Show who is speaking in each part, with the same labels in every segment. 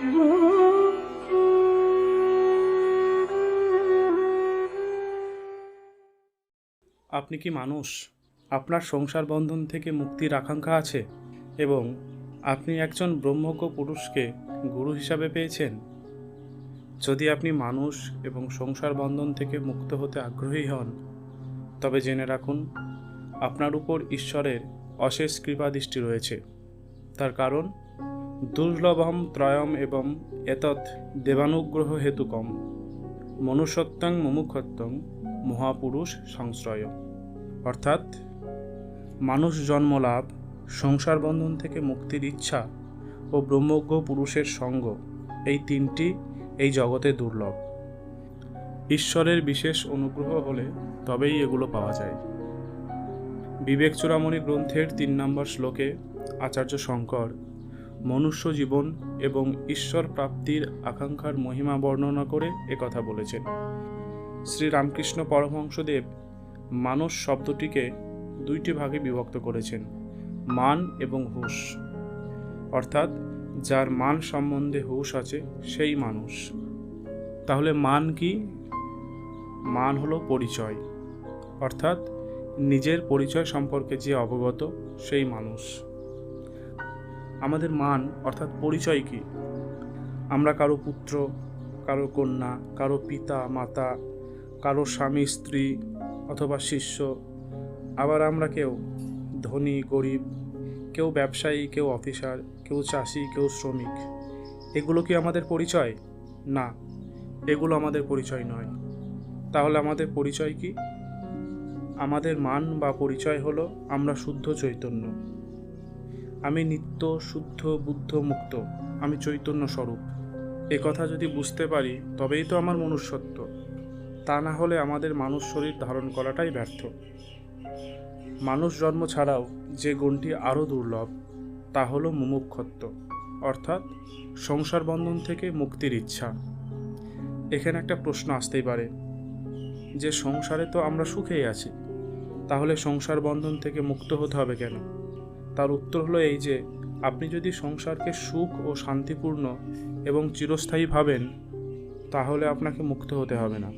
Speaker 1: আপনি কি মানুষ? আপনার সংসার বন্ধন থেকে মুক্তির আকাঙ্ক্ষা আছে? এবং আপনি একজন ব্রহ্মজ্ঞ পুরুষকে গুরু হিসাবে পেয়েছেন? যদি আপনি মানুষ এবং সংসার বন্ধন থেকে মুক্ত হতে আগ্রহী হন, তবে জেনে রাখুন, আপনার উপর ঈশ্বরের অশেষ কৃপা দৃষ্টি রয়েছে। তার কারণ দুর্লভম ত্রয়ম এবং এতৎ দেবানুগ্রহ হেতুকম, মনুষ্যত্বং মুমুক্ষত্বং, মহাপুরুষ সংশ্রয়। অর্থাৎ মানুষ জন্মলাভ সংসার বন্ধন থেকে মুক্তির ইচ্ছা ও ব্রহ্মজ্ঞ পুরুষের সঙ্গ এই তিনটি এই জগতে দুর্লভ। ঈশ্বরের বিশেষ অনুগ্রহ হলে তবেই এগুলো পাওয়া যায়। বিবেক চূড়ামণি গ্রন্থের তিন নম্বর শ্লোকে আচার্য শঙ্কর মনুষ্য জীবন এবং ঈশ্বর প্রাপ্তির আকাঙ্ক্ষার মহিমা বর্ণনা করে একথা বলেছেন। শ্রী রামকৃষ্ণ পরমহংসদেব মানুষ শব্দটিকে দুইটি ভাগে বিভক্ত করেছেন, মান এবং হুশ। অর্থাৎ যার মান সম্বন্ধে হুশ আছে, সেই মানুষ। তাহলে মান কি? মান হলো পরিচয়। অর্থাৎ নিজের পরিচয় সম্পর্কে যে অবগত, সেই মানুষ। আমাদের মান, অর্থাৎ পরিচয় কি? আমরা কারও পুত্র, কারও কন্যা, কারও পিতা, মাতা, কারও স্বামী, স্ত্রী অথবা শিষ্য, আবার আমরা কেউ? ধনী, গরিব, কেউ ব্যবসায়ী, কেউ অফিসার, কেউ চাষি, কেউ শ্রমিক। এগুলো কি আমাদের পরিচয়? না, এগুলো আমাদের পরিচয় নয়। তাহলে আমাদের পরিচয় কি? আমাদের মান বা পরিচয় হলো আমরা শুদ্ধ চৈতন্য। আমি নিত্য শুদ্ধ, বুদ্ধ, মুক্ত। আমি চৈতন্য স্বরূপ। কথা যদি বুঝতে পারি, তবেই তো আমার মনুষ্যত্ব। তা না হলে আমাদের মানুষ শরীর ধারণ করাটাই ব্যর্থ। মানুষ জন্ম ছাড়াও যে গুণটি আরও দুর্লভ, তা হল মুমুক্ষত্ব, অর্থাৎ সংসার বন্ধন থেকে মুক্তির ইচ্ছা। এখানে একটা প্রশ্ন আসতেই পারে, যে সংসারে তো আমরা সুখেই আছি, তাহলে সংসার বন্ধন থেকে মুক্ত হতে হবে কেন? তার উত্তর হলো এই যে, আপনি যদি সংসারকে সুখ ও শান্তিপূর্ণ এবং চিরস্থায়ী ভাবেন, তাহলে আপনাকে মুক্ত হতে হবে না।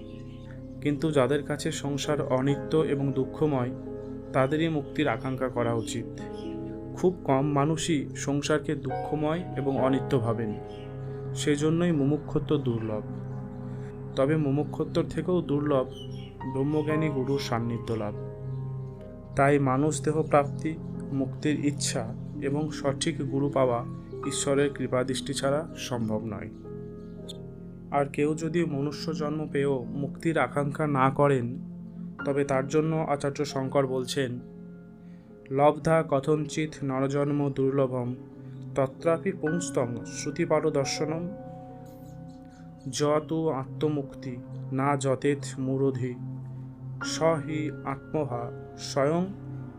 Speaker 1: কিন্তু যাদের কাছে সংসার অনিত্য এবং দুঃখময়, তাদেরই মুক্তির আকাঙ্ক্ষা করা উচিত। খুব কম মানুষই সংসারকে দুঃখময় এবং অনিত্য ভাবেন। সেজন্যই মুমুক্ষত্ব দুর্লভ। তবে মুমুক্ষত্বর থেকেও দুর্লভ ব্রহ্মজ্ঞানী গুরুর সান্নিধ্য লাভ। তাই মানুষ দেহ প্রাপ্তি মুক্তির ইচ্ছা এবং সঠিক গুরু পাওয়া ঈশ্বরের কৃপাদৃষ্টি ছাড়া সম্ভব নয়। আর কেউ যদি মনুষ্য জন্ম পেয়েও মুক্তির আকাঙ্ক্ষা না করেন, তবে তার জন্য আচার্য শঙ্কর বলছেন, লব্ধা কথঞ্চিত নরজন্ম দুর্লভম, তত্রাপি পুংস্তং শ্রুতিপার দর্শনম যতু আত্মমুক্তি, না যতেত মুরধি। স হি আত্মহা স্বয়ং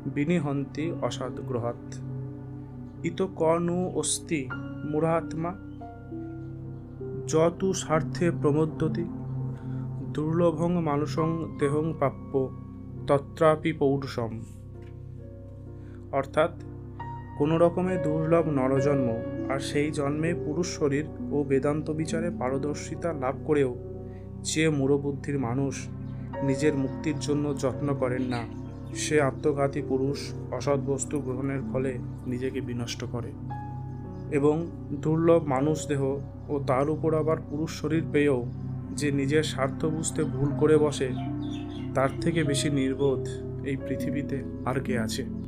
Speaker 1: বিনিহন্তি অসাদ গ্রহাৎ ইত কর্ণু অস্তি মূঢ়াত্মা? যতু স্বার্থে প্রমোদ্যতি? দুর্লভং মানুষং দেহং প্রাপ্য, তত্রাপি পৌরুষম। অর্থাৎ, কোনো রকমের দুর্লভ নরজন্ম আর সেই জন্মে পুরুষ শরীর ও বেদান্ত বিচারে পারদর্শিতা লাভ করেও যে মূঢ়বুদ্ধির মানুষ নিজের মুক্তির জন্য যত্ন করেন না সে আত্মঘাতী পুরুষ অসৎ বস্তু গ্রহণের ফলে নিজেকে বিনষ্ট করে এবং দুর্লভ মানুষ দেহ ও তার উপর আবার পুরুষ শরীর পেয়েও যে নিজের স্বার্থ বুঝতে ভুল করে বসে, তার থেকে বেশি নির্বোধ এই পৃথিবীতে আর কে আছে।